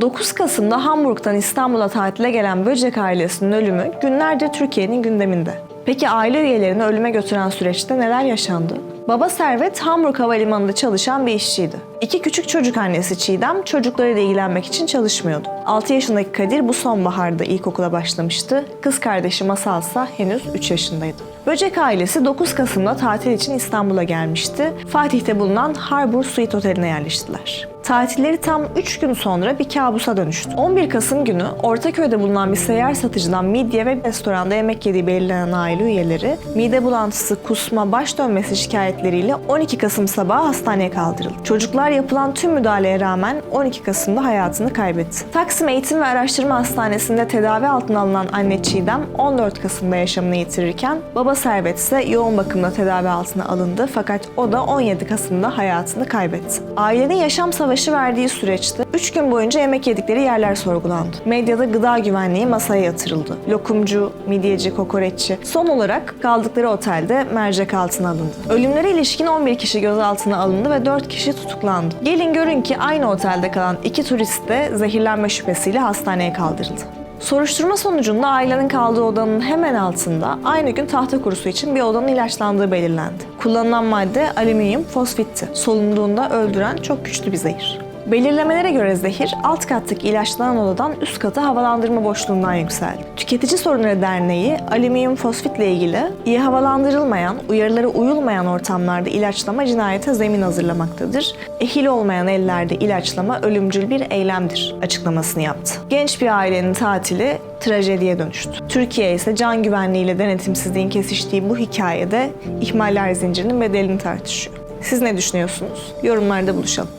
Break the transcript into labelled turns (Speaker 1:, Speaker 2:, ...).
Speaker 1: 9 Kasım'da Hamburg'dan İstanbul'a tatile gelen Böcek ailesinin ölümü günlerdir Türkiye'nin gündeminde. Peki aile üyelerini ölüme götüren süreçte neler yaşandı? Baba Servet Hamburg Havalimanı'nda çalışan bir işçiydi. İki küçük çocuk annesi Çiğdem çocuklarıyla ilgilenmek için çalışmıyordu. 6 yaşındaki Kadir bu sonbaharda ilkokula başlamıştı. Kız kardeşi Masal ise henüz 3 yaşındaydı. Böcek ailesi 9 Kasım'da tatil için İstanbul'a gelmişti. Fatih'te bulunan Harbour Suite Oteli'ne yerleştiler. Tatilleri tam 3 gün sonra bir kabusa dönüştü. 11 Kasım günü Ortaköy'de bulunan bir seyyar satıcıdan midye ve restoranda yemek yediği belirlenen aile üyeleri mide bulantısı, kusma, baş dönmesi şikayetleriyle 12 Kasım sabahı hastaneye kaldırıldı. Çocuklar yapılan tüm müdahaleye rağmen 12 Kasım'da hayatını kaybetti. Taksim Eğitim ve Araştırma Hastanesi'nde tedavi altına alınan anne Çiğdem 14 Kasım'da yaşamını yitirirken baba Servet ise yoğun bakımda tedavi altına alındı fakat o da 17 Kasım'da hayatını kaybetti. Ailenin yaşam savaşı verdiği süreçte 3 gün boyunca yemek yedikleri yerler sorgulandı. Medyada gıda güvenliği masaya yatırıldı. Lokumcu, midyeci, kokoreççi. Son olarak kaldıkları otelde mercek altına alındı. Ölümlere ilişkin 11 kişi gözaltına alındı ve 4 kişi tutuklandı. Gelin görün ki aynı otelde kalan iki turist de zehirlenme şüphesiyle hastaneye kaldırıldı. Soruşturma sonucunda ailenin kaldığı odanın hemen altında aynı gün tahta kurusu için bir odanın ilaçlandığı belirlendi. Kullanılan madde alüminyum fosfitti. Solunduğunda öldüren çok güçlü bir zehir. Belirlemelere göre zehir alt kattaki ilaçlanan odadan üst kata havalandırma boşluğundan yükseldi. Tüketici Sorunları Derneği alüminyum fosfitle ilgili iyi havalandırılmayan, uyarılara uyulmayan ortamlarda ilaçlama cinayete zemin hazırlamaktadır. Ehil olmayan ellerde ilaçlama ölümcül bir eylemdir açıklamasını yaptı. Genç bir ailenin tatili trajediye dönüştü. Türkiye ise can güvenliğiyle denetimsizliğin kesiştiği bu hikayede ihmaller zincirinin bedelini tartışıyor. Siz ne düşünüyorsunuz? Yorumlarda buluşalım.